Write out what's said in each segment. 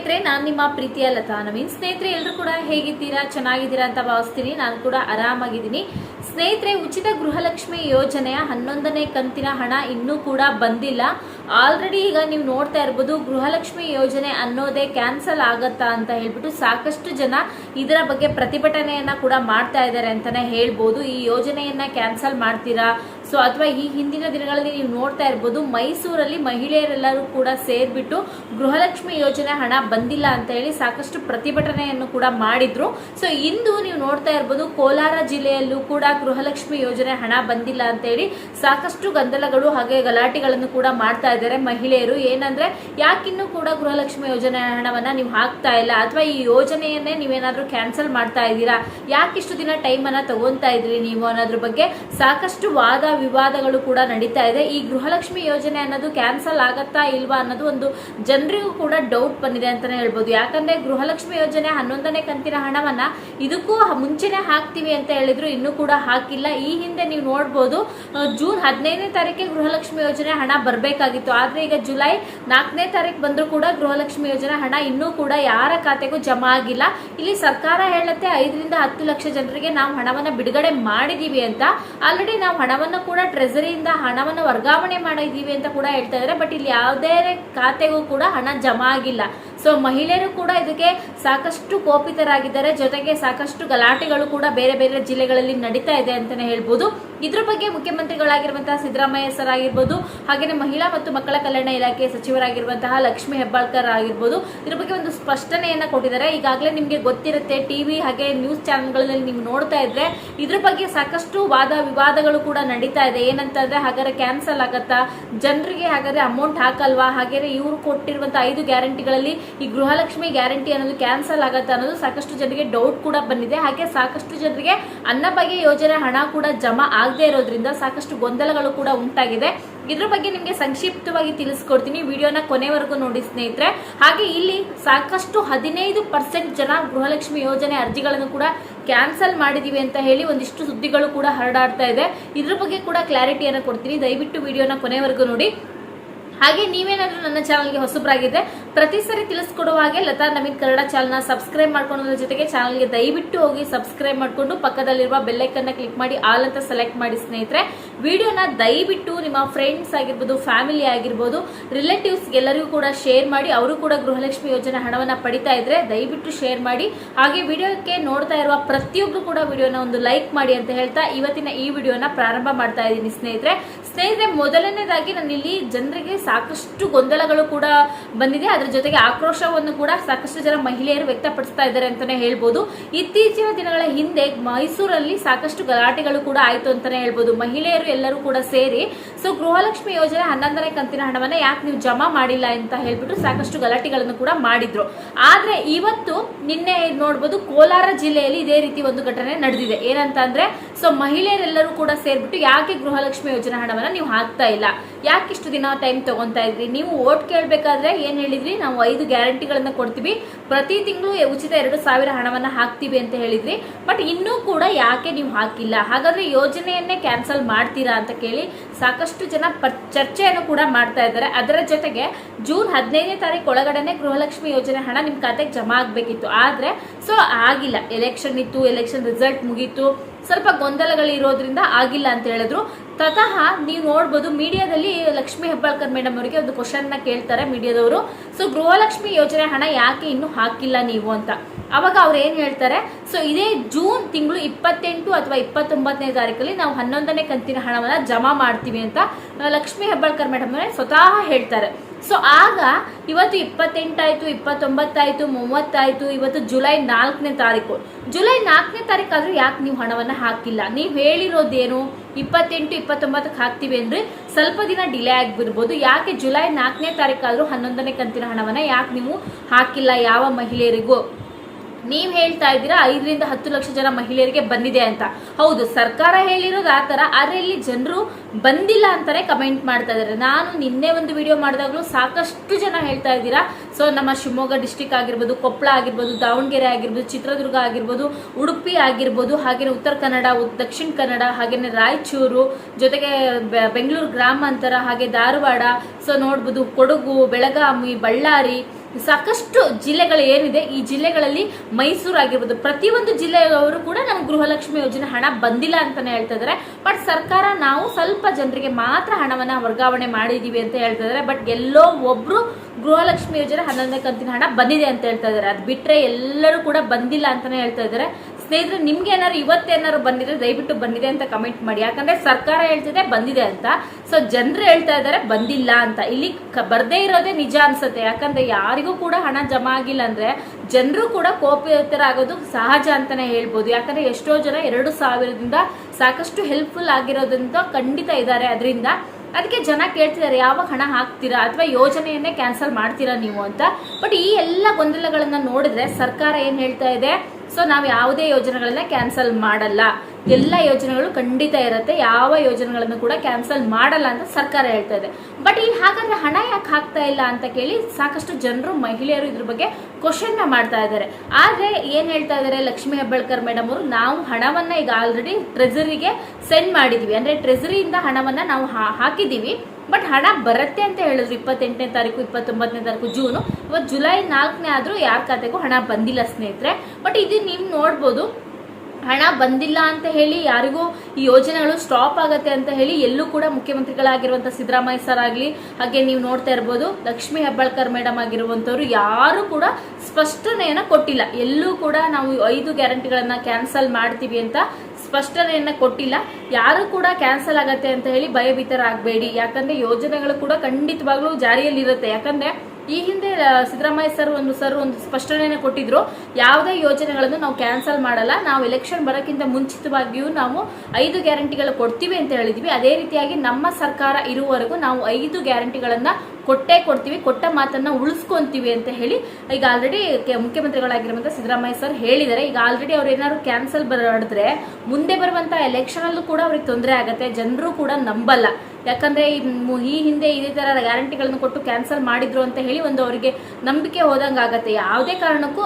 ಸ್ನೇಹಿತರೆ, ನಾನು ನಿಮ್ಮ ಪ್ರೀತಿಯ ಲತಾ ನವೀನ್. ಸ್ನೇಹಿತರೆ ಎಲ್ಲರೂ ಕೂಡ ಹೇಗಿದ್ದೀರಾ? ಚೆನ್ನಾಗಿದ್ದೀರಾ ಅಂತ ಭಾವಿಸ್ತೀನಿ. ನಾನು ಕೂಡ ಆರಾಮಾಗಿದ್ದೀನಿ. ಸ್ನೇಹಿತರೆ, ಉಚಿತ ಗೃಹಲಕ್ಷ್ಮಿ ಯೋಜನೆಯ ಹನ್ನೊಂದನೇ ಕಂತಿನ ಹಣ ಇನ್ನೂ ಕೂಡ ಬಂದಿಲ್ಲ. ಆಲ್ರೆಡಿ ಈಗ ನೀವು ನೋಡ್ತಾ ಇರ್ಬೋದು, ಗೃಹಲಕ್ಷ್ಮಿ ಯೋಜನೆ ಅನ್ನೋದೇ ಕ್ಯಾನ್ಸಲ್ ಆಗತ್ತಾ ಅಂತ ಹೇಳ್ಬಿಟ್ಟು ಸಾಕಷ್ಟು ಜನ ಇದರ ಬಗ್ಗೆ ಪ್ರತಿಭಟನೆಯನ್ನ ಕೂಡ ಮಾಡ್ತಾ ಇದ್ದಾರೆ ಅಂತಾನೆ ಹೇಳ್ಬೋದು. ಈ ಯೋಜನೆಯನ್ನ ಕ್ಯಾನ್ಸಲ್ ಮಾಡ್ತೀರಾ? ಸೊ ಅಥವಾ ಈ ಹಿಂದಿನ ದಿನಗಳಲ್ಲಿ ನೀವು ನೋಡ್ತಾ ಇರ್ಬೋದು, ಮೈಸೂರಲ್ಲಿ ಮಹಿಳೆಯರೆಲ್ಲರೂ ಕೂಡ ಸೇರಿಬಿಟ್ಟು ಗೃಹಲಕ್ಷ್ಮಿ ಯೋಜನೆ ಹಣ ಬಂದಿಲ್ಲ ಅಂತ ಹೇಳಿ ಸಾಕಷ್ಟು ಪ್ರತಿಭಟನೆಯನ್ನು ಕೂಡ ಮಾಡಿದ್ರು. ಸೊ ಇಂದು ನೀವು ನೋಡ್ತಾ ಇರ್ಬೋದು, ಕೋಲಾರ ಜಿಲ್ಲೆಯಲ್ಲೂ ಕೂಡ ಗೃಹಲಕ್ಷ್ಮಿ ಯೋಜನೆ ಹಣ ಬಂದಿಲ್ಲ ಅಂತ ಹೇಳಿ ಸಾಕಷ್ಟು ಗೊಂದಲಗಳು ಹಾಗೆ ಗಲಾಟೆಗಳನ್ನು ಕೂಡ ಮಾಡ್ತಾ ಇದ್ದಾರೆ ಮಹಿಳೆಯರು. ಏನಂದ್ರೆ, ಯಾಕಿನ್ನೂ ಕೂಡ ಗೃಹಲಕ್ಷ್ಮಿ ಯೋಜನೆ ಹಣವನ್ನ ನೀವು ಹಾಕ್ತಾ ಇಲ್ಲ, ಅಥವಾ ಈ ಯೋಜನೆಯನ್ನೇ ನೀವೇನಾದ್ರೂ ಕ್ಯಾನ್ಸಲ್ ಮಾಡ್ತಾ ಇದ್ದೀರಾ, ಯಾಕಿಷ್ಟು ದಿನ ಟೈಮ್ ಅನ್ನ ತಗೊಂತಾ ಇದ್ರಿ ನೀವು ಅನ್ನೋದ್ರ ಬಗ್ಗೆ ಸಾಕಷ್ಟು ವಾದ ವಿವಾದಗಳು ಕೂಡ ನಡೀತಾ ಇದೆ. ಈ ಗೃಹಲಕ್ಷ್ಮಿ ಯೋಜನೆ ಅನ್ನೋದು ಕ್ಯಾನ್ಸಲ್ ಆಗತ್ತಾ ಇಲ್ವಾ ಅನ್ನೋದು ಒಂದು ಜನರಿಗೂ ಕೂಡ ಡೌಟ್ ಬಂದಿದೆ ಅಂತಾನೆ ಹೇಳ್ಬೋದು. ಯಾಕಂದ್ರೆ ಗೃಹಲಕ್ಷ್ಮಿ ಯೋಜನೆ ಹನ್ನೊಂದನೇ ಕಂತಿನ ಹಣವನ್ನ ಇದಕ್ಕೂ ಮುಂಚೆನೆ ಹಾಕ್ತಿವಿ ಅಂತ ಹೇಳಿದ್ರು, ಇನ್ನೂ ಕೂಡ ಹಾಕಿಲ್ಲ. ಈ ಹಿಂದೆ ನೀವು ನೋಡ್ಬೋದು ಜೂನ್ ಹದಿನೈದನೇ ತಾರೀಕಿಗೆ ಗೃಹಲಕ್ಷ್ಮಿ ಯೋಜನೆ ಹಣ ಬರಬೇಕಾಗಿತ್ತು. ಆದ್ರೆ ಈಗ ಜುಲೈ ನಾಲ್ಕನೇ ತಾರೀಕು ಬಂದರೂ ಕೂಡ ಗೃಹಲಕ್ಷ್ಮಿ ಯೋಜನೆ ಹಣ ಇನ್ನೂ ಕೂಡ ಯಾರ ಖಾತೆಗೂ ಜಮಾ ಆಗಿಲ್ಲ. ಇಲ್ಲಿ ಸರ್ಕಾರ ಹೇಳುತ್ತೆ, ಐದರಿಂದ ಹತ್ತು ಲಕ್ಷ ಜನರಿಗೆ ನಾವು ಹಣವನ್ನ ಬಿಡುಗಡೆ ಮಾಡಿದೀವಿ ಅಂತ. ಆಲ್ರೆಡಿ ನಾವು ಹಣವನ್ನು ಕೂಡ ಟ್ರೆಸರಿಯಿಂದ ಹಣವನ್ನು ವರ್ಗಾವಣೆ ಮಾಡಿದ್ದೀವಿ ಅಂತ ಕೂಡ ಹೇಳ್ತಾ ಇದ್ದಾರೆ ಬಟ್ ಇಲ್ಲಿ ಯಾವುದೇ ಖಾತೆಗೂ ಕೂಡ ಹಣ ಜಮಾ ಆಗಿಲ್ಲ. ಸೊ ಮಹಿಳೆಯರು ಕೂಡ ಇದಕ್ಕೆ ಸಾಕಷ್ಟು ಕೋಪಿತರಾಗಿದ್ದಾರೆ. ಜೊತೆಗೆ ಸಾಕಷ್ಟು ಗಲಾಟೆಗಳು ಕೂಡ ಬೇರೆ ಬೇರೆ ಜಿಲ್ಲೆಗಳಲ್ಲಿ ನಡೀತಾ ಇದೆ ಅಂತಲೇ ಹೇಳ್ಬೋದು. ಇದ್ರ ಬಗ್ಗೆ ಮುಖ್ಯಮಂತ್ರಿಗಳಾಗಿರುವಂತಹ ಸಿದ್ದರಾಮಯ್ಯ ಸರ್ ಆಗಿರ್ಬೋದು ಹಾಗೆಯೇ ಮಹಿಳಾ ಮತ್ತು ಮಕ್ಕಳ ಕಲ್ಯಾಣ ಇಲಾಖೆ ಸಚಿವರಾಗಿರುವಂತಹ ಲಕ್ಷ್ಮಿ ಹೆಬ್ಬಾಳ್ಕರ್ ಆಗಿರ್ಬೋದು, ಇದ್ರ ಬಗ್ಗೆ ಒಂದು ಸ್ಪಷ್ಟನೆಯನ್ನ ಕೊಟ್ಟಿದ್ದಾರೆ. ಈಗಾಗಲೇ ನಿಮಗೆ ಗೊತ್ತಿರುತ್ತೆ ಟಿವಿ ಹಾಗೆ ನ್ಯೂಸ್ ಚಾನೆಲ್ಗಳಲ್ಲಿ ನೀವು ನೋಡ್ತಾ ಇದ್ರೆ ಇದ್ರ ಬಗ್ಗೆ ಸಾಕಷ್ಟು ವಾದ ವಿವಾದಗಳು ಕೂಡ ನಡೀತಾ ಇದೆ. ಏನಂತಂದ್ರೆ, ಹಾಗಾದ್ರೆ ಕ್ಯಾನ್ಸಲ್ ಆಗತ್ತಾ? ಜನರಿಗೆ ಹಾಗಾದ್ರೆ ಅಮೌಂಟ್ ಹಾಕಲ್ವಾ? ಹಾಗೆ ಇವರು ಕೊಟ್ಟಿರುವಂತ ಐದು ಗ್ಯಾರಂಟಿಗಳಲ್ಲಿ ಈ ಗೃಹಲಕ್ಷ್ಮಿ ಗ್ಯಾರಂಟಿ ಅನ್ನೋದು ಕ್ಯಾನ್ಸಲ್ ಆಗತ್ತಾ ಅನ್ನೋದು ಸಾಕಷ್ಟು ಜನರಿಗೆ ಡೌಟ್ ಕೂಡ ಬಂದಿದೆ. ಹಾಗೆ ಸಾಕಷ್ಟು ಜನರಿಗೆ ಅನ್ನಭಾಗ್ಯ ಯೋಜನೆ ಹಣ ಕೂಡ ಜಮಾ ಆಗದೆ ಇರೋದ್ರಿಂದ ಸಾಕಷ್ಟು ಗೊಂದಲಗಳು ಕೂಡ ಉಂಟಾಗಿದೆ. ಇದ್ರ ಬಗ್ಗೆ ನಿಮಗೆ ಸಂಕ್ಷಿಪ್ತವಾಗಿ ತಿಳಿಸ್ಕೊಡ್ತೀನಿ. ವಿಡಿಯೋನ ಕೊನೆವರೆಗೂ ನೋಡಿ ಸ್ನೇಹಿತರೆ. ಹಾಗೆ ಇಲ್ಲಿ ಸಾಕಷ್ಟು ಹದಿನೈದು ಪರ್ಸೆಂಟ್ ಜನ ಗೃಹಲಕ್ಷ್ಮಿ ಯೋಜನೆ ಅರ್ಜಿಗಳನ್ನು ಕೂಡ ಕ್ಯಾನ್ಸಲ್ ಮಾಡಿದೀವಿ ಅಂತ ಹೇಳಿ ಒಂದಿಷ್ಟು ಸುದ್ದಿಗಳು ಕೂಡ ಹರಡಾಡ್ತಾ ಇದೆ. ಇದ್ರ ಬಗ್ಗೆ ಕೂಡ ಕ್ಲಾರಿಟಿಯನ್ನು ಕೊಡ್ತೀನಿ. ದಯವಿಟ್ಟು ವಿಡಿಯೋನ ಕೊನೆವರೆಗೂ ನೋಡಿ. ಹಾಗೆ ನೀವೇನಾದ್ರೂ ನನ್ನ ಚಾನಲ್ಗೆ ಹೊಸಬರಾಗಿದ್ದೆ ಪ್ರತಿ ಸರಿ ತಿಳಿಸ್ಕೊಡುವ ಹಾಗೆ ಲತಾ ನವೀನ್ ಕನ್ನಡ ಚಾನಲ್ನ ಸಬ್ಸ್ಕ್ರೈಬ್ ಮಾಡ್ಕೊಳ್ಳೋದ್ರ ಜೊತೆಗೆ ಚಾನಲ್ಗೆ ದಯವಿಟ್ಟು ಹೋಗಿ ಸಬ್ಸ್ಕ್ರೈಬ್ ಮಾಡಿಕೊಂಡು ಪಕ್ಕದಲ್ಲಿರುವ ಬೆಲ್ಲೈಕನ್ನ ಕ್ಲಿಕ್ ಮಾಡಿ ಆಲ್ ಅಂತ ಸೆಲೆಕ್ಟ್ ಮಾಡಿ ಸ್ನೇಹಿತರೆ. ವಿಡಿಯೋನ ದಯವಿಟ್ಟು ನಿಮ್ಮ ಫ್ರೆಂಡ್ಸ್ ಆಗಿರ್ಬೋದು ಫ್ಯಾಮಿಲಿ ಆಗಿರ್ಬೋದು ರಿಲೇಟಿವ್ಸ್ ಎಲ್ಲರಿಗೂ ಕೂಡ ಶೇರ್ ಮಾಡಿ, ಅವರು ಕೂಡ ಗೃಹಲಕ್ಷ್ಮಿ ಯೋಜನೆ ಹಣವನ್ನು ಪಡಿತಾ ಇದ್ರೆ ದಯವಿಟ್ಟು ಶೇರ್ ಮಾಡಿ. ಹಾಗೆ ವಿಡಿಯೋಕ್ಕೆ ನೋಡ್ತಾ ಇರುವ ಪ್ರತಿಯೊಬ್ಬರು ಕೂಡ ವಿಡಿಯೋನ ಒಂದು ಲೈಕ್ ಮಾಡಿ ಅಂತ ಹೇಳ್ತಾ ಇವತ್ತಿನ ಈ ವಿಡಿಯೋನ ಪ್ರಾರಂಭ ಮಾಡ್ತಾ ಇದ್ದೀನಿ ಸ್ನೇಹಿತರೆ. ಸ್ನೇಹಿತರೆ, ಮೊದಲನೇದಾಗಿ ನಾನು ಇಲ್ಲಿ ಜನರಿಗೆ ಸಾಕಷ್ಟು ಗೊಂದಲಗಳು ಕೂಡ ಬಂದಿದೆ. ಅದರ ಜೊತೆಗೆ ಆಕ್ರೋಶವನ್ನು ಕೂಡ ಸಾಕಷ್ಟು ಜನ ಮಹಿಳೆಯರು ವ್ಯಕ್ತಪಡಿಸ್ತಾ ಇದ್ದಾರೆ ಅಂತಾನೆ ಹೇಳ್ಬೋದು. ಇತ್ತೀಚಿನ ದಿನಗಳ ಹಿಂದೆ ಮೈಸೂರಲ್ಲಿ ಸಾಕಷ್ಟು ಗಲಾಟೆಗಳು ಕೂಡ ಆಯಿತು ಅಂತಾನೆ ಹೇಳ್ಬೋದು. ಮಹಿಳೆಯರು ಎಲ್ಲರೂ ಕೂಡ ಸೇರಿ, ಸೊ ಗೃಹಲಕ್ಷ್ಮಿ ಯೋಜನೆ ಹನ್ನೊಂದನೇ ಕಂತಿನ ಹಣವನ್ನು ಯಾಕೆ ನೀವು ಜಮಾ ಮಾಡಿಲ್ಲ ಅಂತ ಹೇಳ್ಬಿಟ್ಟು ಸಾಕಷ್ಟು ಗಲಾಟೆಗಳನ್ನು ಕೂಡ ಮಾಡಿದ್ರು. ಆದರೆ ಇವತ್ತು ನಿನ್ನೆ ನೋಡ್ಬೋದು ಕೋಲಾರ ಜಿಲ್ಲೆಯಲ್ಲಿ ಇದೇ ರೀತಿ ಒಂದು ಘಟನೆ ನಡೆದಿದೆ. ಏನಂತ ಅಂದ್ರೆ, ಸೊ ಮಹಿಳೆಯರೆಲ್ಲರೂ ಕೂಡ ಸೇರ್ಬಿಟ್ಟು ಯಾಕೆ ಗೃಹಲಕ್ಷ್ಮಿ ಯೋಜನೆ ಹಣವನ್ನ ನೀವು ಹಾಕ್ತಾ ಇಲ್ಲ. ಯಾಕೆ ಇಷ್ಟು ದಿನ ಟೈಮ್ ತಗೊಂತಾ ಇದ್ರಿ? ನೀವು ಓಟ್ ಕೇಳಬೇಕಾದ್ರೆ ಏನು ಹೇಳಿದ್ರಿ? ನಾವು ಐದು ಗ್ಯಾರಂಟಿಗಳನ್ನು ಕೊಡ್ತೀವಿ. ಪ್ರತಿ ತಿಂಗಳು ಉಚಿತ ಎರಡು ಸಾವಿರ ಹಣವನ್ನ ಹಾಕ್ತೀವಿ ಅಂತ ಹೇಳಿದ್ರಿ. ಬಟ್ ಇನ್ನೂ ಕೂಡ ಯಾಕೆ ನೀವು ಹಾಕಿಲ್ಲ? ಹಾಗಾದ್ರೆ ಯೋಜನೆಯನ್ನೇ ಕ್ಯಾನ್ಸಲ್ ಮಾಡ್ತೀರಾ ಅಂತ ಕೇಳಿ ಸಾಕಷ್ಟು ಜನ ಚರ್ಚೆಯನ್ನು ಕೂಡ ಮಾಡ್ತಾ ಇದ್ದಾರೆ. ಅದರ ಜೊತೆಗೆ ಜೂನ್ ಹದಿನೈದನೇ ತಾರೀಕು ಒಳಗಡೆನೆ ಗೃಹಲಕ್ಷ್ಮಿ ಯೋಜನೆ ಹಣ ನಿಮ್ಮ ಖಾತೆಗೆ ಜಮಾ ಆಗಬೇಕಿತ್ತು. ಆದ್ರೆ ಸೊ ಆಗಿಲ್ಲ. ಎಲೆಕ್ಷನ್ ಇತ್ತು ಎಲೆಕ್ಷನ್ ರಿಸಲ್ಟ್ ಮುಗೀತು. ಸ್ವಲ್ಪ ಗೊಂದಲಗಳಿರೋದ್ರಿಂದ ಆಗಿಲ್ಲ ಅಂತ ಹೇಳಿದ್ರು. ತತಃ ನೀವು ನೋಡ್ಬೋದು ಮೀಡಿಯಾದಲ್ಲಿ ಲಕ್ಷ್ಮಿ ಹೆಬ್ಬಾಳ್ಕರ್ ಮೇಡಮ್ ಅವರಿಗೆ ಒಂದು ಕ್ವಶನ್ನ ಕೇಳ್ತಾರೆ ಮೀಡಿಯಾದವರು. ಸೊ ಗೃಹಲಕ್ಷ್ಮಿ ಯೋಜನೆ ಹಣ ಯಾಕೆ ಇನ್ನೂ ಹಾಕಿಲ್ಲ ನೀವು ಅಂತ. ಅವಾಗ ಅವ್ರು ಏನು ಹೇಳ್ತಾರೆ? ಸೊ ಇದೇ ಜೂನ್ ತಿಂಗಳು ಇಪ್ಪತ್ತೆಂಟು ಅಥವಾ ಇಪ್ಪತ್ತೊಂಬತ್ತನೇ ತಾರೀಕಲ್ಲಿ ನಾವು ಹನ್ನೊಂದನೇ ಕಂತಿನ ಹಣವನ್ನ ಜಮಾ ಮಾಡ್ತೀವಿ ಅಂತ ಲಕ್ಷ್ಮಿ ಹೆಬ್ಬಾಳ್ಕರ್ ಮೇಡಮ್ ಅವರೇ ಸ್ವತಃ ಹೇಳ್ತಾರೆ. ಸೊ ಆಗ ಇವತ್ತು ಇಪ್ಪತ್ತೆಂಟಾಯ್ತು, ಇಪ್ಪತ್ತೊಂಬತ್ತಾಯ್ತು, ಮೂವತ್ತಾಯ್ತು, ಇವತ್ತು ಜುಲೈ ನಾಲ್ಕನೇ ತಾರೀಕು. ಜುಲೈ ನಾಲ್ಕನೇ ತಾರೀಕು ಆದ್ರೂ ಯಾಕೆ ನೀವು ಹಣವನ್ನ ಹಾಕಿಲ್ಲ? ನೀವು ಹೇಳಿರೋದೇನು? ಇಪ್ಪತ್ತೆಂಟು, ಇಪ್ಪತ್ತೊಂಬತ್ತಕ್ಕೆ ಹಾಕ್ತೀವಿ ಅಂದರೆ ಸ್ವಲ್ಪ ದಿನ ಡಿಲೇ ಆಗಿಬಿಡ್ಬೋದು. ಯಾಕೆ ಜುಲೈ ನಾಲ್ಕನೇ ತಾರೀಕಾದರೂ ಹನ್ನೊಂದನೇ ಕಂತಿನ ಹಣವನ್ನ ಯಾಕೆ ನೀವು ಹಾಕಿಲ್ಲ ಯಾವ ಮಹಿಳೆಯರಿಗೂ? ನೀವ್ ಹೇಳ್ತಾ ಇದ್ದೀರಾ, ಐದರಿಂದ ಹತ್ತು ಲಕ್ಷ ಜನ ಮಹಿಳೆಯರಿಗೆ ಬಂದಿದೆ ಅಂತ. ಹೌದು, ಸರ್ಕಾರ ಹೇಳಿರೋದು ಆ ಥರ, ಆದರೆ ಇಲ್ಲಿ ಜನರು ಬಂದಿಲ್ಲ ಅಂತಾರೆ ಕಮೆಂಟ್ ಮಾಡ್ತಾ ಇದ್ದಾರೆ. ನಾನು ನಿನ್ನೆ ಒಂದು ವಿಡಿಯೋ ಮಾಡಿದಾಗಲೂ ಸಾಕಷ್ಟು ಜನ ಹೇಳ್ತಾ ಇದ್ದೀರಾ, ಸೊ ನಮ್ಮ ಶಿವಮೊಗ್ಗ ಡಿಸ್ಟಿಕ್ ಆಗಿರ್ಬೋದು ಕೊಪ್ಪಳ ಆಗಿರ್ಬೋದು, ದಾವಣಗೆರೆ ಆಗಿರ್ಬೋದು, ಚಿತ್ರದುರ್ಗ ಆಗಿರ್ಬೋದು, ಉಡುಪಿ ಆಗಿರ್ಬೋದು, ಹಾಗೇನೆ ಉತ್ತರ ಕನ್ನಡ ದಕ್ಷಿಣ ಕನ್ನಡ, ಹಾಗೇನೆ ರಾಯಚೂರು, ಜೊತೆಗೆ ಬೆಂಗಳೂರು ಗ್ರಾಮಾಂತರ, ಹಾಗೆ ಧಾರವಾಡ, ಸೊ ನೋಡ್ಬೋದು ಕೊಡಗು, ಬೆಳಗಾವಿ, ಬಳ್ಳಾರಿ ಸಾಕಷ್ಟು ಜಿಲ್ಲೆಗಳು ಏನಿದೆ, ಈ ಜಿಲ್ಲೆಗಳಲ್ಲಿ ಮೈಸೂರು ಆಗಿರ್ಬೋದು. ಪ್ರತಿಯೊಂದು ಜಿಲ್ಲೆಯವರು ಕೂಡ ನಮ್ಗೆ ಗೃಹಲಕ್ಷ್ಮಿ ಯೋಜನೆ ಹಣ ಬಂದಿಲ್ಲ ಅಂತಾನೆ ಹೇಳ್ತಾ ಇದ್ದಾರೆ. ಬಟ್ ಸರ್ಕಾರ ನಾವು ಸ್ವಲ್ಪ ಜನರಿಗೆ ಮಾತ್ರ ಹಣವನ್ನ ವರ್ಗಾವಣೆ ಮಾಡಿದೀವಿ ಅಂತ ಹೇಳ್ತಾ ಇದ್ದಾರೆ. ಬಟ್ ಎಲ್ಲೋ ಒಬ್ರು ಗೃಹಲಕ್ಷ್ಮಿ ಯೋಜನೆ ಹನ್ನೊಂದನೇ ಕಂತಿನ ಹಣ ಬಂದಿದೆ ಅಂತ ಹೇಳ್ತಾ ಇದ್ದಾರೆ. ಅದು ಬಿಟ್ರೆ ಎಲ್ಲರೂ ಕೂಡ ಬಂದಿಲ್ಲ ಅಂತಾನೆ ಹೇಳ್ತಾ ಇದ್ದಾರೆ. ಸ್ನೇಹಿತರೆ, ನಿಮ್ಗೆ ಏನಾದ್ರು ಇವತ್ತೇನಾದ್ರು ಬಂದಿದೆ ದಯವಿಟ್ಟು ಬಂದಿದೆ ಅಂತ ಕಮೆಂಟ್ ಮಾಡಿ. ಯಾಕಂದ್ರೆ ಸರ್ಕಾರ ಹೇಳ್ತಿದೆ, ಬಂದಿದೆ ಅಂತ. ಸೊ ಜನರು ಹೇಳ್ತಾ ಇದ್ದಾರೆ, ಬಂದಿಲ್ಲ ಅಂತ. ಇಲ್ಲಿ ಬರ್ದೇ ಇರೋದೇ ನಿಜ ಅನ್ಸುತ್ತೆ. ಯಾಕಂದ್ರೆ ಯಾರಿಗೂ ಕೂಡ ಹಣ ಜಮಾ ಆಗಿಲ್ಲ ಅಂದ್ರೆ ಜನರು ಕೂಡ ಕೋಪಿತರಾಗೋದು ಸಹಜ ಅಂತಾನೆ ಹೇಳ್ಬೋದು. ಯಾಕಂದ್ರೆ ಎಷ್ಟೋ ಜನ ಎರಡು ಸಾವಿರದಿಂದ ಸಾಕಷ್ಟು ಹೆಲ್ಪ್ಫುಲ್ ಆಗಿರೋದ್ರಿಂದ ಖಂಡಿತ ಇದ್ದಾರೆ. ಅದರಿಂದ ಅದಕ್ಕೆ ಜನ ಕೇಳ್ತಿದ್ದಾರೆ, ಯಾವಾಗ ಹಣ ಹಾಕ್ತೀರಾ ಅಥವಾ ಯೋಜನೆಯನ್ನೇ ಕ್ಯಾನ್ಸಲ್ ಮಾಡ್ತೀರಾ ನೀವು ಅಂತ. ಬಟ್ ಈ ಎಲ್ಲ ಗೊಂದಲಗಳನ್ನ ನೋಡಿದ್ರೆ ಸರ್ಕಾರ ಏನ್ ಹೇಳ್ತಾ ಇದೆ? ಸೊ ನಾವು ಯಾವುದೇ ಯೋಜನೆಗಳನ್ನ ಕ್ಯಾನ್ಸಲ್ ಮಾಡಲ್ಲ. ಎಲ್ಲ ಯೋಜನೆಗಳು ಖಂಡಿತ ಇರುತ್ತೆ. ಯಾವ ಯೋಜನೆಗಳನ್ನು ಕೂಡ ಕ್ಯಾನ್ಸಲ್ ಮಾಡಲ್ಲ ಅಂತ ಸರ್ಕಾರ ಹೇಳ್ತಾ ಇದೆ. ಬಟ್ ಈ ಹಾಗಾದ್ರೆ ಹಣ ಯಾಕೆ ಹಾಕ್ತಾ ಇಲ್ಲ ಅಂತ ಕೇಳಿ ಸಾಕಷ್ಟು ಜನರು, ಮಹಿಳೆಯರು ಇದ್ರ ಬಗ್ಗೆ ಕ್ವಶನ್ ಮಾಡ್ತಾ ಇದ್ದಾರೆ. ಆದ್ರೆ ಏನ್ ಹೇಳ್ತಾ ಇದ್ದಾರೆ ಲಕ್ಷ್ಮೀ ಹೆಬ್ಬಾಳ್ಕರ್ ಮೇಡಮ್ ಅವರು? ನಾವು ಹಣವನ್ನ ಈಗ ಆಲ್ರೆಡಿ ಟ್ರೆಜರಿಗೆ ಸೆಂಡ್ ಮಾಡಿದೀವಿ. ಅಂದ್ರೆ ಟ್ರೆಜರಿಯಿಂದ ಹಣವನ್ನ ನಾವು ಹಾಕಿದೀವಿ. ಬಟ್ ಹಣ ಬರುತ್ತೆ ಅಂತ ಹೇಳಿದ್ರು ಇಪ್ಪತ್ತೆಂಟನೇ ತಾರೀಕು, ಇಪ್ಪತ್ತೊಂಬತ್ತನೇ ತಾರೀಕು ಜೂನು ಇವತ್ತು ಜುಲೈ ನಾಲ್ಕನೇ ಆದರೂ ಯಾರ ಖಾತೆಗೂ ಹಣ ಬಂದಿಲ್ಲ ಸ್ನೇಹಿತರೆ. ಬಟ್ ಇದು ನೀವು ನೋಡ್ಬೋದು. ಹಣ ಬಂದಿಲ್ಲ ಅಂತ ಹೇಳಿ ಯಾರಿಗೂ ಈ ಯೋಜನೆಗಳು ಸ್ಟಾಪ್ ಆಗುತ್ತೆ ಅಂತ ಹೇಳಿ ಎಲ್ಲೂ ಕೂಡ ಮುಖ್ಯಮಂತ್ರಿಗಳಾಗಿರುವಂತ ಸಿದ್ದರಾಮಯ್ಯ ಸರ್ ಆಗಲಿ, ಹಾಗೆ ನೀವು ನೋಡ್ತಾ ಇರ್ಬೋದು, ಲಕ್ಷ್ಮೀ ಹೆಬ್ಬಾಳ್ಕರ್ ಮೇಡಮ್ ಆಗಿರುವಂತವ್ರು ಯಾರು ಕೂಡ ಸ್ಪಷ್ಟನೆಯನ್ನು ಕೊಟ್ಟಿಲ್ಲ. ಎಲ್ಲೂ ಕೂಡ ನಾವು ಐದು ಗ್ಯಾರಂಟಿಗಳನ್ನ ಕ್ಯಾನ್ಸಲ್ ಮಾಡ್ತೀವಿ ಅಂತ ಸ್ಪಷ್ಟನೆಯನ್ನ ಕೊಟ್ಟಿಲ್ಲ. ಯಾರು ಕೂಡ ಕ್ಯಾನ್ಸಲ್ ಆಗತ್ತೆ ಅಂತ ಹೇಳಿ ಭಯಭೀತರಾಗಬೇಡಿ. ಯಾಕಂದ್ರೆ ಯೋಜನೆಗಳು ಕೂಡ ಖಂಡಿತವಾಗ್ಲೂ ಜಾರಿಯಲ್ಲಿರುತ್ತೆ. ಯಾಕಂದ್ರೆ ಈ ಹಿಂದೆ ಸಿದ್ದರಾಮಯ್ಯ ಸರ್ ಒಂದು ಸರ್ ಒಂದು ಸ್ಪಷ್ಟನೆಯನ್ನು ಕೊಟ್ಟಿದ್ರು. ಯಾವುದೇ ಯೋಜನೆಗಳನ್ನು ನಾವು ಕ್ಯಾನ್ಸಲ್ ಮಾಡಲ್ಲ. ನಾವು ಎಲೆಕ್ಷನ್ ಬರೋಕ್ಕಿಂತ ಮುಂಚಿತವಾಗಿಯೂ ನಾವು ಐದು ಗ್ಯಾರಂಟಿಗಳು ಕೊಡ್ತೀವಿ ಅಂತ ಹೇಳಿದ್ವಿ. ಅದೇ ರೀತಿಯಾಗಿ ನಮ್ಮ ಸರ್ಕಾರ ಇರುವವರೆಗೂ ನಾವು ಐದು ಗ್ಯಾರಂಟಿಗಳನ್ನ ಕೊಟ್ಟೇ ಕೊಡ್ತೀವಿ, ಕೊಟ್ಟ ಮಾತನ್ನ ಉಳಿಸ್ಕೊಂತೀವಿ ಅಂತ ಹೇಳಿ ಈಗ ಆಲ್ರೆಡಿ ಮುಖ್ಯಮಂತ್ರಿಗಳಾಗಿರುವಂತ ಸಿದ್ದರಾಮಯ್ಯ ಸರ್ ಹೇಳಿದ್ದಾರೆ. ಈಗ ಆಲ್ರೆಡಿ ಅವ್ರು ಏನಾದ್ರು ಕ್ಯಾನ್ಸಲ್ ಬರಡಿದ್ರೆ ಮುಂದೆ ಬರುವಂತ ಎಲೆಕ್ಷನ್ ಅಲ್ಲೂ ಕೂಡ ಅವ್ರಿಗೆ ತೊಂದರೆ ಆಗತ್ತೆ. ಜನರು ಕೂಡ ನಂಬಲ್ಲ. ಯಾಕಂದ್ರೆ ಈ ಹಿಂದೆ ಇದೇ ತರ ಗ್ಯಾರಂಟಿಗಳನ್ನು ಕೊಟ್ಟು ಕ್ಯಾನ್ಸಲ್ ಮಾಡಿದ್ರು ಅಂತ ಹೇಳಿ ಒಂದು ಅವರಿಗೆ ನಂಬಿಕೆ ಹೋದಂಗ ಆಗತ್ತೆ. ಯಾವುದೇ ಕಾರಣಕ್ಕೂ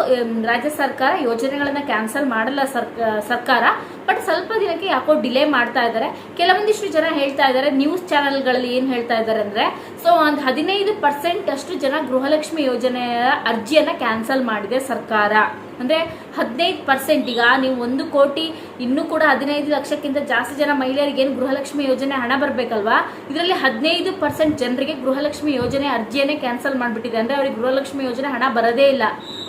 ರಾಜ್ಯ ಸರ್ಕಾರ ಯೋಜನೆಗಳನ್ನ ಕ್ಯಾನ್ಸಲ್ ಮಾಡಲ್ಲ ಸರ್ಕ- ಸರ್ಕಾರ. ಬಟ್ ಸ್ವಲ್ಪ ದಿನಕ್ಕೆ ಯಾಕೋ ಡಿಲೇ ಮಾಡ್ತಾ ಇದ್ದಾರೆ. ಕೆಲವೊಂದಿಷ್ಟು ಜನ ಹೇಳ್ತಾ ಇದ್ದಾರೆ, ನ್ಯೂಸ್ ಚಾನೆಲ್ಗಳಲ್ಲಿ ಏನು ಹೇಳ್ತಾ ಇದ್ದಾರೆ ಅಂದರೆ, ಸೊ ಒಂದು ಹದಿನೈದು ಪರ್ಸೆಂಟ್ ಅಷ್ಟು ಜನ ಗೃಹಲಕ್ಷ್ಮಿ ಯೋಜನೆಯ ಅರ್ಜಿಯನ್ನು ಕ್ಯಾನ್ಸಲ್ ಮಾಡಿದೆ ಸರ್ಕಾರ. ಅಂದ್ರೆ ಹದಿನೈದು ಪರ್ಸೆಂಟ್ ಈಗ ನೀವು ಒಂದು ಕೋಟಿ, ಇನ್ನೂ ಕೂಡ ಹದಿನೈದು ಲಕ್ಷಕ್ಕಿಂತ ಜಾಸ್ತಿ ಜನ ಮಹಿಳೆಯರಿಗೆ ಏನು ಗೃಹಲಕ್ಷ್ಮಿ ಯೋಜನೆ ಹಣ ಬರಬೇಕಲ್ವಾ? ಇದರಲ್ಲಿ ಹದಿನೈದು ಪರ್ಸೆಂಟ್ ಜನರಿಗೆ ಗೃಹಲಕ್ಷ್ಮಿ ಯೋಜನೆ ಅರ್ಜಿಯನ್ನೇ ಕ್ಯಾನ್ಸಲ್ ಮಾಡಿಬಿಟ್ಟಿದೆ. ಅಂದ್ರೆ ಅವ್ರಿಗೆ ಗೃಹಲಕ್ಷ್ಮಿ ಯೋಜನೆ ಹಣ ಬರೋದೇ ಇಲ್ಲ.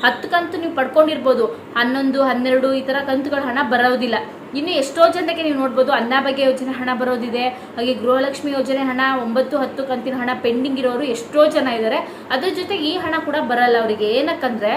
ಹತ್ತು ಕಂತು ನೀವು ಪಡ್ಕೊಂಡಿರ್ಬೋದು. ಹನ್ನೊಂದು, ಹನ್ನೆರಡು ಈ ತರ ಕಂತುಗಳ ಹಣ ಬರೋದಿಲ್ಲ. ಇನ್ನು ಎಷ್ಟೋ ಜನಕ್ಕೆ ನೀವು ನೋಡ್ಬೋದು ಅನ್ನಭಾಗ್ಯ ಯೋಜನೆ ಹಣ ಬರೋದಿದೆ. ಹಾಗೆ ಗೃಹಲಕ್ಷ್ಮಿ ಯೋಜನೆ ಹಣ, ಒಂಬತ್ತು, ಹತ್ತು ಕಂತಿನ ಹಣ ಪೆಂಡಿಂಗ್ ಇರೋರು ಎಷ್ಟೋ ಜನ ಇದ್ದಾರೆ. ಅದ್ರ ಜೊತೆ ಈ ಹಣ ಕೂಡ ಬರಲ್ಲ ಅವರಿಗೆ. ಏನಕ್ಕಂದ್ರೆ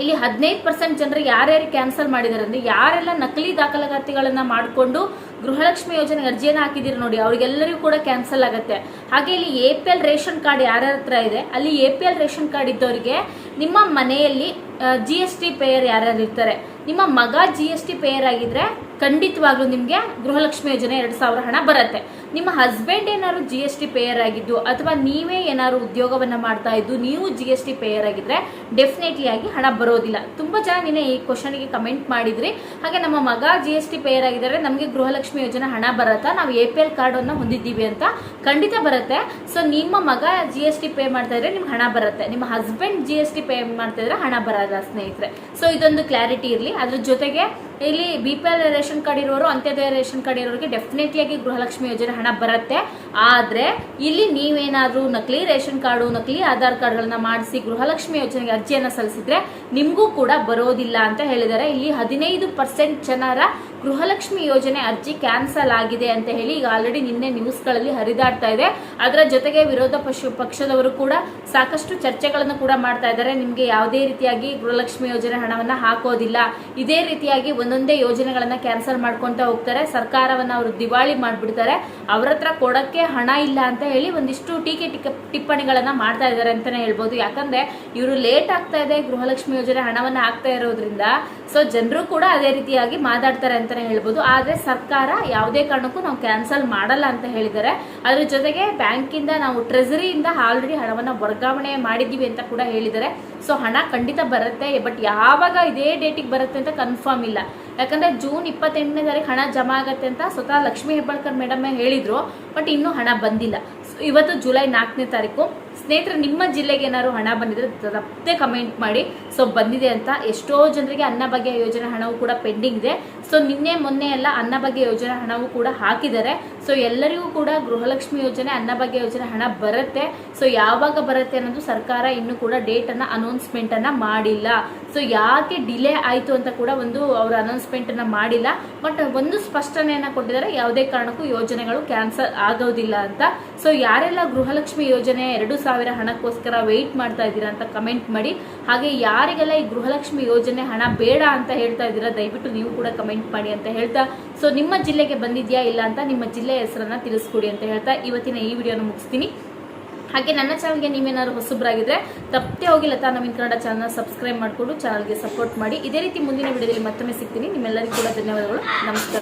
ಇಲ್ಲಿ ಹದಿನೈದು ಪರ್ಸೆಂಟ್ ಜನರು ಯಾರ್ಯಾರು ಕ್ಯಾನ್ಸಲ್ ಮಾಡಿದ್ದಾರೆ ಅಂದರೆ ಯಾರೆಲ್ಲ ನಕಲಿ ದಾಖಲಾತಿಗಳನ್ನು ಮಾಡಿಕೊಂಡು ಗೃಹಲಕ್ಷ್ಮಿ ಯೋಜನೆ ಅರ್ಜಿಯನ್ನು ಹಾಕಿದ್ದೀರಿ ನೋಡಿ, ಅವ್ರಿಗೆಲ್ಲರಿಗೂ ಕೂಡ ಕ್ಯಾನ್ಸಲ್ ಆಗುತ್ತೆ. ಹಾಗೆ ಇಲ್ಲಿ A P L ration card ಯಾರ್ಯಾರ ಹತ್ರ ಇದೆ, ಅಲ್ಲಿ A P L ration card ಇದ್ದವರಿಗೆ ನಿಮ್ಮ ಮನೆಯಲ್ಲಿ ಜಿ ಎಸ್ ಟಿ ಪೇಯರ್ ಯಾರ್ಯಾರು ಇರ್ತಾರೆ, ನಿಮ್ಮ ಮಗ ಜಿ ಎಸ್ ಟಿ ಪೇಯರ್ ಆಗಿದ್ರೆ ಖಂಡಿತವಾಗ್ಲೂ ನಿಮಗೆ ಗೃಹಲಕ್ಷ್ಮಿ ಯೋಜನೆ ಎರಡು ಸಾವಿರ ಹಣ ಬರುತ್ತೆ. ನಿಮ್ಮ ಹಸ್ಬೆಂಡ್ ಏನಾದ್ರು ಜಿ ಎಸ್ ಟಿ ಪೇಯರ್ ಆಗಿದ್ದು ಅಥವಾ ನೀವೇ ಏನಾದ್ರು ಉದ್ಯೋಗವನ್ನ ಮಾಡ್ತಾ ಇದ್ದು ನೀವು ಜಿ ಎಸ್ ಟಿ ಪೇಯರ್ ಆಗಿದ್ರೆ ಡೆಫಿನೆಟ್ಲಿ ಆಗಿ ಹಣ ಬರೋದಿಲ್ಲ. ತುಂಬಾ ಜನ ನಿನ್ನೆ ಈ ಕ್ವಶನ್ಗೆ ಕಮೆಂಟ್ ಮಾಡಿದ್ರಿ. ಹಾಗೆ ನಮ್ಮ ಮಗ ಜಿ ಎಸ್ ಟಿ ಪೇಯರ್ ಆಗಿದ್ದಾರೆ, ನಮಗೆ ಗೃಹಲಕ್ಷ್ಮಿ ಯೋಜನೆ ಹಣ ಬರುತ್ತಾ, ನಾವು ಎ ಪಿ ಎಲ್ ಕಾರ್ಡ್ ಅನ್ನ ಹೊಂದಿದ್ದೀವಿ ಅಂತ ಖಂಡಿತ ಬರುತ್ತೆ. ಸೊ ನಿಮ್ಮ ಮಗ ಜಿ ಎಸ್ ಟಿ ಪೇ ಮಾಡ್ತಾ ಇದ್ರೆ ನಿಮ್ಗೆ ಹಣ ಬರುತ್ತೆ. ನಿಮ್ಮ husband G S T pay ಮಾಡ್ತಾ ಇದ್ರೆ ಹಣ ಬರಲ್ಲ, ಸ್ನೇಹಿತರೆ. ಸೊ ಇದೊಂದು ಕ್ಲಾರಿಟಿ ಇರಲಿ. ಅದ್ರ ಜೊತೆಗೆ ಇಲ್ಲಿ B P L ration card ಇರೋರು, ಅಂತ್ಯೋದಯ ರೇಷನ್ ಕಾರ್ಡ್ ಇರೋರಿಗೆ ಡೆಫಿನೆಟ್ಲಿ ಆಗಿ ಗೃಹಲಕ್ಷ್ಮಿ ಯೋಜನೆ ಹಣ ಬರುತ್ತೆ. ಆದರೆ ಇಲ್ಲಿ ನೀವೇನಾದರೂ ನಕಲಿ ರೇಷನ್ ಕಾರ್ಡು, ನಕಲಿ ಆಧಾರ್ ಕಾರ್ಡ್ಗಳನ್ನ ಮಾಡಿಸಿ ಗೃಹಲಕ್ಷ್ಮಿ ಯೋಜನೆಗೆ ಅರ್ಜಿಯನ್ನು ಸಲ್ಲಿಸಿದ್ರೆ ನಿಮಗೂ ಕೂಡ ಬರೋದಿಲ್ಲ ಅಂತ ಹೇಳಿದ್ದಾರೆ. ಇಲ್ಲಿ ಹದಿನೈದು ಪರ್ಸೆಂಟ್ ಜನರ ಗೃಹಲಕ್ಷ್ಮಿ ಯೋಜನೆ ಅರ್ಜಿ ಕ್ಯಾನ್ಸಲ್ ಆಗಿದೆ ಅಂತ ಹೇಳಿ ಈಗ ಆಲ್ರೆಡಿ ನಿನ್ನೆ ನ್ಯೂಸ್ಗಳಲ್ಲಿ ಹರಿದಾಡ್ತಾ ಇದೆ. ಅದರ ಜೊತೆಗೆ ವಿರೋಧ ಪಶು ಪಕ್ಷದವರು ಕೂಡ ಸಾಕಷ್ಟು ಚರ್ಚೆಗಳನ್ನು ಕೂಡ ಮಾಡ್ತಾ ಇದ್ದಾರೆ. ನಿಮಗೆ ಯಾವುದೇ ರೀತಿಯಾಗಿ ಗೃಹಲಕ್ಷ್ಮಿ ಯೋಜನೆ ಹಣವನ್ನು ಹಾಕೋದಿಲ್ಲ. ಇದೇ ರೀತಿಯಾಗಿ ಒಂದೊಂದೇ ಯೋಜನೆಗಳನ್ನು ಕ್ಯಾನ್ಸಲ್ ಮಾಡ್ಕೊತಾ ಹೋಗ್ತಾರೆ. ಸರ್ಕಾರವನ್ನು ಅವರು ದಿವಾಳಿ ಮಾಡಿಬಿಡ್ತಾರೆ. ಅವರ ಹತ್ರ ಕೊಡೋಕ್ಕೆ ಹಣ ಇಲ್ಲ ಅಂತ ಹೇಳಿ ಒಂದಿಷ್ಟು ಟೀಕೆ ಟಿಪ್ಪಣಿಗಳನ್ನು ಮಾಡ್ತಾ ಇದ್ದಾರೆ ಅಂತಲೇ ಹೇಳ್ಬೋದು. ಯಾಕಂದರೆ ಇವರು ಲೇಟ್ ಆಗ್ತಾ ಇದೆ ಗೃಹಲಕ್ಷ್ಮಿ ಯೋಜನೆ ಹಣವನ್ನು ಹಾಕ್ತಾ ಇರೋದ್ರಿಂದ. ಸೊ ಜನರು ಕೂಡ ಅದೇ ರೀತಿಯಾಗಿ ಮಾತಾಡ್ತಾರೆ ಅಂತಾನೆ ಹೇಳ್ಬೋದು. ಆದರೆ ಸರ್ಕಾರ ಯಾವುದೇ ಕಾರಣಕ್ಕೂ ನಾವು ಕ್ಯಾನ್ಸಲ್ ಮಾಡಲ್ಲ ಅಂತ ಹೇಳಿದ್ದಾರೆ. ಅದರ ಜೊತೆಗೆ ಬ್ಯಾಂಕಿಂದ ನಾವು ಟ್ರೆಸರಿಯಿಂದ ಆಲ್ರೆಡಿ ಹಣವನ್ನು ವರ್ಗಾವಣೆ ಮಾಡಿದ್ದೀವಿ ಅಂತ ಕೂಡ ಹೇಳಿದ್ದಾರೆ. ಸೊ ಹಣ ಖಂಡಿತ ಬರುತ್ತೆ ಬಟ್ ಯಾವಾಗ ಇದೇ ಡೇಟಿಗೆ ಬರುತ್ತೆ ಅಂತ ಕನ್ಫರ್ಮ್ ಇಲ್ಲ. ಯಾಕಂದರೆ ಜೂನ್ ಇಪ್ಪತ್ತೆಂಟನೇ ತಾರೀಕು ಹಣ ಜಮಾ ಆಗುತ್ತೆ ಅಂತ ಸ್ವತಃ ಲಕ್ಷ್ಮೀ ಹೆಬ್ಬಾಳ್ಕರ್ ಮೇಡಮ್ ಹೇಳಿದರು ಬಟ್ ಇನ್ನೂ ಹಣ ಬಂದಿಲ್ಲ. ಇವತ್ತು ಜುಲೈ ನಾಲ್ಕನೇ ತಾರೀಕು. ಸ್ನೇಹಿತರೆ, ನಿಮ್ಮ ಜಿಲ್ಲೆಗೆ ಏನಾದ್ರು ಹಣ ಬಂದಿದ್ರೆ ತಪ್ಪದೆ ಕಮೆಂಟ್ ಮಾಡಿ. ಸೊ ಬಂದಿದೆ ಅಂತ ಎಷ್ಟೋ ಜನರಿಗೆ ಅನ್ನಭಾಗ್ಯ ಯೋಜನೆ ಹಣವು ಕೂಡ ಪೆಂಡಿಂಗ್ ಇದೆ. ಸೊ ನಿನ್ನೆ ಮೊನ್ನೆ ಎಲ್ಲ ಅನ್ನಭಾಗ್ಯ ಯೋಜನೆ ಹಣವು ಕೂಡ ಹಾಕಿದ್ದಾರೆ. ಸೊ ಎಲ್ಲರಿಗೂ ಕೂಡ ಗೃಹಲಕ್ಷ್ಮಿ ಯೋಜನೆ ಅನ್ನಭಾಗ್ಯ ಯೋಜನೆ ಹಣ ಬರುತ್ತೆ. ಸೊ ಯಾವಾಗ ಬರುತ್ತೆ ಅನ್ನೋದು ಸರ್ಕಾರ ಇನ್ನೂ ಕೂಡ ಡೇಟ್ ಅನ್ನ ಅನೌನ್ಸ್ಮೆಂಟ್ ಅನ್ನ ಮಾಡಿಲ್ಲ. ಸೊ ಯಾಕೆ ಡಿಲೇ ಆಯ್ತು ಅಂತ ಕೂಡ ಒಂದು ಅವರು ಅನೌನ್ಸ್ಮೆಂಟ್ ಅನ್ನ ಮಾಡಿಲ್ಲ. ಬಟ್ ಒಂದು ಸ್ಪಷ್ಟನೆಯನ್ನ ಕೊಟ್ಟಿದ್ದಾರೆ, ಯಾವುದೇ ಕಾರಣಕ್ಕೂ ಯೋಜನೆಗಳು ಕ್ಯಾನ್ಸಲ್ ಆಗೋದಿಲ್ಲ ಅಂತ. ಸೊ ಯಾರೆಲ್ಲ ಗೃಹಲಕ್ಷ್ಮಿ ಯೋಜನೆ ಎರಡು ಹಣಕ್ಕೋಸ್ಕರ ವೆಯ್ಟ್ ಮಾಡ್ತಾ ಇದ್ದೀರಾ ಅಂತ ಕಮೆಂಟ್ ಮಾಡಿ. ಹಾಗೆ ಯಾರಿಗೆಲ್ಲ ಈ ಗೃಹಲಕ್ಷ್ಮಿ ಯೋಜನೆ ಹಣ ಬೇಡ ಅಂತ ಹೇಳ್ತಾ ಇದ್ದೀರಾ, ದಯವಿಟ್ಟು ನೀವು ಕೂಡ ಕಮೆಂಟ್ ಮಾಡಿ ಅಂತ ಹೇಳ್ತಾ. ಸೊ ನಿಮ್ಮ ಜಿಲ್ಲೆಗೆ ಬಂದಿದೆಯಾ ಇಲ್ಲ ಅಂತ ನಿಮ್ಮ ಜಿಲ್ಲೆಯ ಹೆಸರನ್ನ ತಿಳಿಸ್ಕೊಡಿ ಅಂತ ಹೇಳ್ತಾ ಇವತ್ತಿನ ಈ ವಿಡಿಯೋನ ಮುಗಿಸ್ತೀನಿ. ಹಾಗೆ ನನ್ನ ಚಾನಲ್ಗೆ ನೀವೇನಾದ್ರು ಹೊಸಬ್ರಾಗಿದ್ರೆ ತಪ್ಪೇ ಹೋಗಿ ಲತಾ ನವೀನ್ ಕನ್ನಡ ಚಾನಲ್ ಸಬ್ಸ್ಕ್ರೈಬ್ ಮಾಡಿಕೊಂಡು ಚಾನಲ್ಗೆ ಸಪೋರ್ಟ್ ಮಾಡಿ. ಇದೇ ರೀತಿ ಮುಂದಿನ ವಿಡಿಯೋದಲ್ಲಿ ಮತ್ತೊಮ್ಮೆ ಸಿಗ್ತೀನಿ. ನಿಮ್ಮೆಲ್ಲರಿಗೂ ಕೂಡ ಧನ್ಯವಾದಗಳು. ನಮಸ್ಕಾರ.